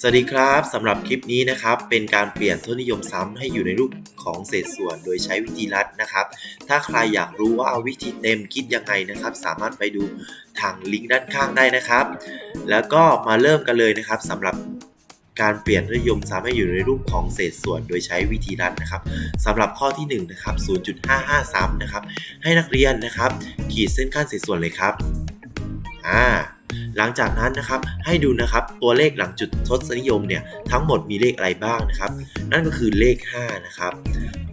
สวัสดีครับสำหรับคลิปนี้นะครับเป็นการเปลี่ยนทศนิยมซ้ำให้อยู่ในรูปของเศษส่วนโดยใช้วิธีลัดนะครับ ถ้าใครอยากรู้ว่าวิธีเต็มคิดยังไงนะครับ สามารถไปดูทางลิงก์ด้านข้างได้นะครับ แล้วก็มาเริ่มกันเลยนะครับสำหรับการเปลี่ยนทศนิยมซ้ำให้อยู่ในรูปของเศษส่วนโดยใช้วิธีลัดนะครับสำหรับข้อที่1นะครับ0.55ซ้ำนะครับให้นักเรียนนะครับ ขีดเส้นขั้นเศษส่วนเลยครับอ่า หลังจากนั้นนะครับให้ดูนะครับตัวเลขหลังจุดทศนิยมเนี่ยทั้งหมดมีเลขอะไรบ้างนะครับ นั่นก็คือเลข 5 นะครับ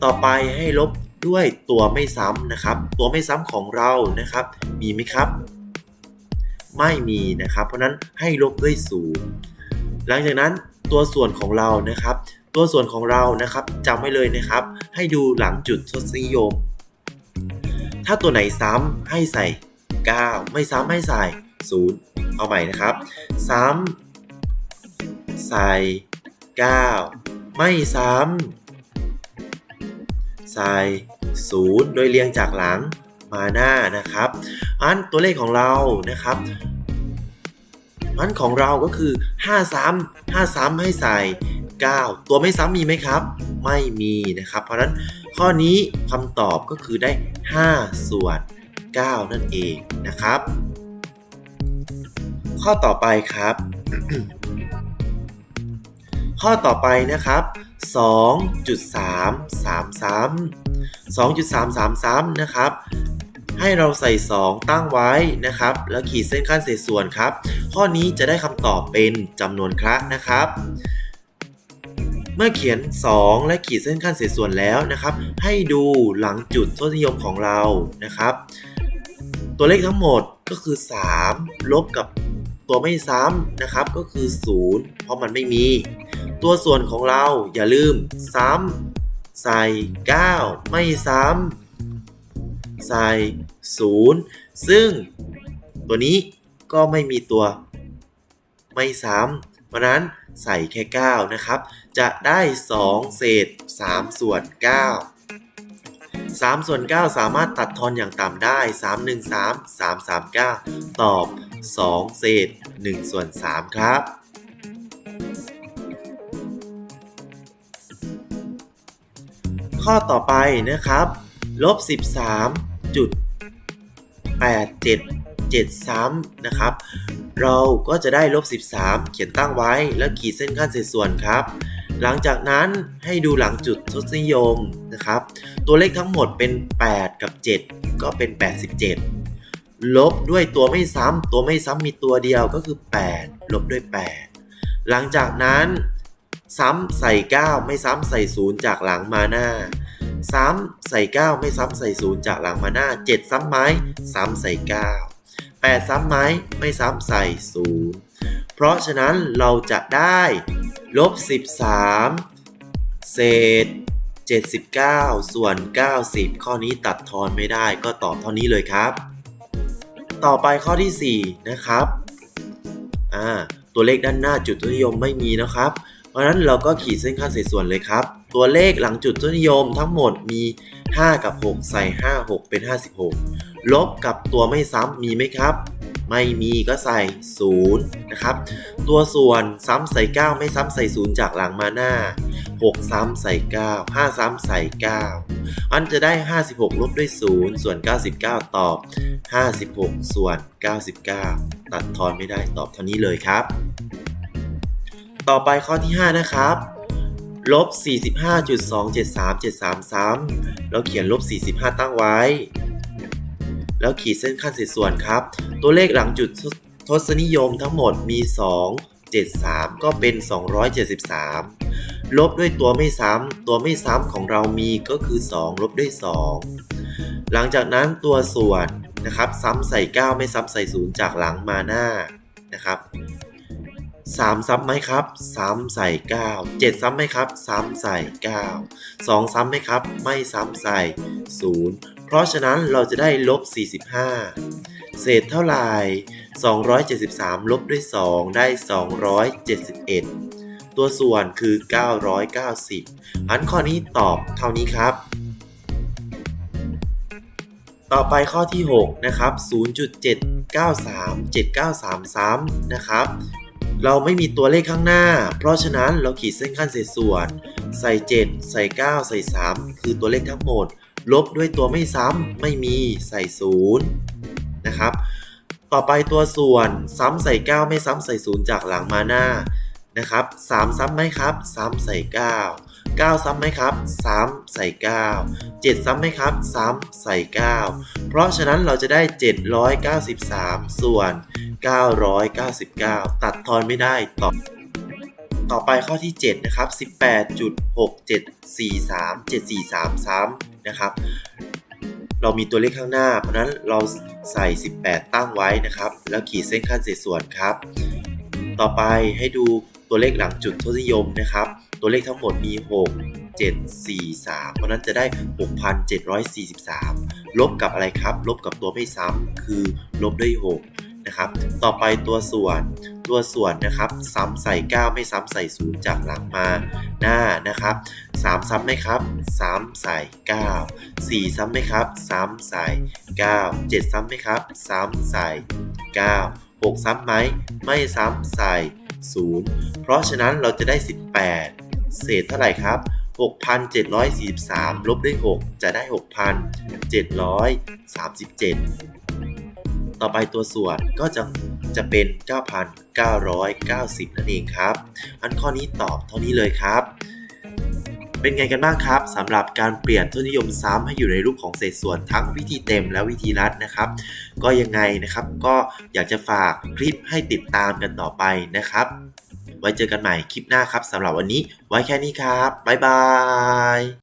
ต่อไปให้ลบด้วยตัวไม่ซ้ำนะครับ ตัวไม่ซ้ำของเรานะครับ มีไหมครับ ไม่มีนะครับ เพราะนั้นให้ลบด้วยศูนย์หลังจากนั้นตัวส่วนของเรานะครับ ตัวส่วนของเรานะครับจำไว้เลยนะครับ ให้ดูหลังจุดทศนิยม ถ้าตัวไหนซ้ำให้ใส่ 9 ไม่ซ้ำให้ใส่0 เอาใหม่นะครับ ซ้ำใส่9ไม่ซ้ำใส่0โดยเรียงจากหลังมาหน้านะครับ อันตัวเลขของเรานะครับอันของเราก็คือ 5 ซ้ำ5ซ้ำให้ใส่ 9 ตัวไม่ซ้ำมีไหมครับ ไม่มีนะครับ เพราะฉะนั้นข้อนี้คำตอบก็คือได้ 5 ส่วน 9 นั่นเองนะครับ ข้อต่อไปครับ ข้อต่อไปนะครับ2.333 2.333นะครับให้เราใส่ 2 ตั้งไว้นะครับ แล้วขีดเส้นขั้นเศษส่วนครับ ข้อนี้จะได้คำตอบเป็นจำนวนคระนะครับ เมื่อเขียน 2 และขีดเส้นขั้นเศษส่วนแล้วนะครับ ให้ดูหลังจุดทศนิยมของเรานะครับ ตัวเลขทั้งหมดก็คือ 3 ลบกับ ตัวไม่ซ้ำนะครับก็คือ 0 เพราะมันไม่มี ตัวส่วนของเราอย่าลืมซ้ำใส่ 9 ไม่ซ้ำใส่ 0 ซึ่งตัวนี้ก็ไม่มีตัวไม่ซ้ำเพราะนั้นใส่แค่ 9 นะครับ จะได้ 2 เศษ 3 ส่วน 9 3 ส่วน 9 สามารถตัดทอนอย่างต่ำได้ 3 1 3 3 3 9 ตอบ 2 เศษ 1ส่วน3ครับ ข้อต่อไปนะครับลบ 13จุด87ซ้ำนะครับ เราก็จะได้ลบ 13 เขียนตั้งไว้แล้วขีดเส้นขั้นเศษส่วนครับ หลังจากนั้นให้ดูหลังจุดทศนิยมนะครับ ตัวเลขทั้งหมดเป็น 8 กับ 7 ก็เป็น 87 ลบด้วยตัวไม่ซ้ำตัวไม่ซ้ำมีตัวเดียวก็คือ 8 ลบด้วย 8 หลังจากนั้นซ้ำใส่ 9 ไม่ซ้ำใส่ 0 จากหลังมาหน้า ซ้ำใส่ 9 ไม่ซ้ำใส่ 0 จากหลังมาหน้า 7 ซ้ำไหมซ้ำใส่ 9 8 ซ้ำไหมไม่ซ้ำใส่ 0 เพราะฉะนั้นเราจะได้ลบ 13 เศษ 79 ส่วน 90 ข้อนี้ตัดทอนไม่ได้ก็ตอบเท่านี้เลยครับ ต่อไปข้อที่ 4 นะครับอ่าตัวเลขด้านหน้าจุดทศนิยมไม่มีนะครับ เพราะฉะนั้นเราก็ขีดเส้นค่าเศษส่วนเลยครับ ตัวเลขหลังจุดทศนิยมทั้งหมดมี 5 กับ 6 ใส่ 5 6 เป็น 56 ลบกับตัวไม่ซ้ำมีไหมครับ ไม่มีก็ใส่ 0 นะครับ ตัวส่วนซ้ำใส่ 9 ไม่ซ้ำใส่ 0 จากหลังมาหน้า 6ซ้ำใส่ 9 5ซ้ำใส่ 9 อันจะได้ 56 ลบด้วย 0 ส่วน 99 ตอบ 56 ส่วน 99 ตัดทอนไม่ได้ตอบเท่านี้เลยครับ ต่อไปข้อที่ 5 นะครับลบ 45.27373ซ้ำเราเขียนลบ 45 ตั้งไว้ แล้วขีดเส้นขั้นเศษส่วนครับ ตัวเลขหลังจุดทศนิยมทั้งหมดมี 2 73 ก็เป็น 273 ลบด้วยตัวไม่ซ้ำตัวไม่ซ้ำของเรามีก็คือ 2 ลบด้วย 2 หลังจากนั้นตัวส่วนนะครับ ซ้ำใส่ 9 ไม่ซ้ำใส่ 0 จากหลังมาหน้านะครับ3ซ้ำไหมครับ3ใส่ 9 7 ซ้ำไหมครับ3ใส่ 9 2 ซ้ำไหมครับ ไม่ซ้ำใส่ 0 เพราะฉะนั้นเราจะได้ลบ 45 เศษเท่าไหร่ 273 ลบด้วย 2 ได้ 271 ตัวส่วนคือ 990 อันข้อนี้ตอบเท่านี้ครับ ต่อไปข้อที่ 6 นะครับ 0.793 793ซ้ำนะครับ เราไม่มีตัวเลขข้างหน้า เพราะฉะนั้นเราขีดเส้นขั้นเศษส่วน ใส่ 7 ใส่ 9 ใส่ 3 คือตัวเลขทั้งหมด ลบด้วยตัวไม่ซ้ำไม่มีใส่ 0 นะครับต่อไปตัวส่วนซ้ำใส่ 9 ไม่ซ้ำใส่ 0 จากหลังมาหน้า นะครับ3ซ้ำไหมครับซ้ำใส่9 9 ซ้ำไหมครับ3ใส่9 7 ซ้ำไหมครับ3ใส่ 9 เพราะฉะนั้นเราจะได้ 793 ส่วน 999 ตัดทอนไม่ได้ต่อต่อไปข้อที่ 7 นะครับ 18.67437433 นะครับ เรามีตัวเลขข้างหน้า เพราะฉะนั้นเราใส่ 18 ตั้งไว้นะครับ แล้วขีดเส้นขั้นเศษส่วนครับ ต่อไปให้ดู ตัวเลขหลังจุดทศนิยมนะครับ ตัวเลขทั้งหมดมี 6 7 4 3 เพราะฉะนั้นจะได้ 6,743 ลบกับอะไรครับ ลบกับตัวไม่ซ้ำคือลบด้วย 6 นะครับ ต่อไปตัวส่วน ตัวส่วนนะครับ ซ้ำใส่ 9 ไม่ซ้ำใส่ 0 จากหลังมาหน้านะครับ 3 ซ้ำไหมครับ 3 ใส่ 9 4 ซ้ำไหมครับ 3 ใส่ 9 7 ซ้ำไหมครับ 3 ใส่ 9 6 ซ้ำไหม ไม่ซ้ำใส่ 0 เพราะฉะนั้นเราจะได้ 18 เศษเท่าไหร่ครับ 6,743 ลบด้วย 6 จะได้ 6,737 ต่อไปตัวส่วนก็จะจะเป็น 9,990 นั่นเองครับ อันข้อนี้ตอบเท่านี้เลยครับ เป็นไงกันบ้างครับสำหรับการเปลี่ยนทศนิยมซ้ำให้อยู่ในรูปของเศษส่วนทั้งวิธีเต็มและวิธีรัดนะครับ ก็ยังไงนะครับก็อยากจะฝากคลิปให้ติดตามกันต่อไปนะครับ ไว้เจอกันใหม่คลิปหน้าครับสำหรับวันนี้ ไว้แค่นี้ครับบ๊ายบาย